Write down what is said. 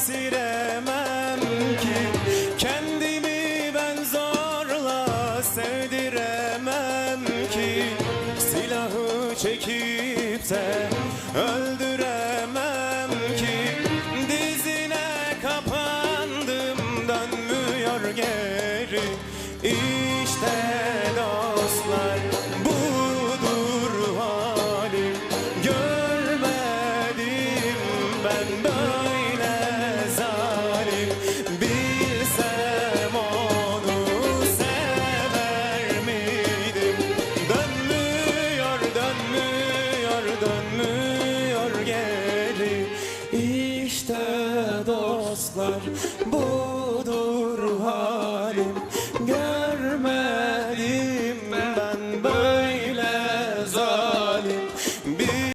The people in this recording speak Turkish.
esiremem ki. Kendimi ben zorla sevdiremem ki. Silahı çekip de öldüremem ki. Dizine kapandım dönmüyor geri. İşte dostlar budur halim. Görmedim ben böyle dönmüyor, geri. İşte dostlar bu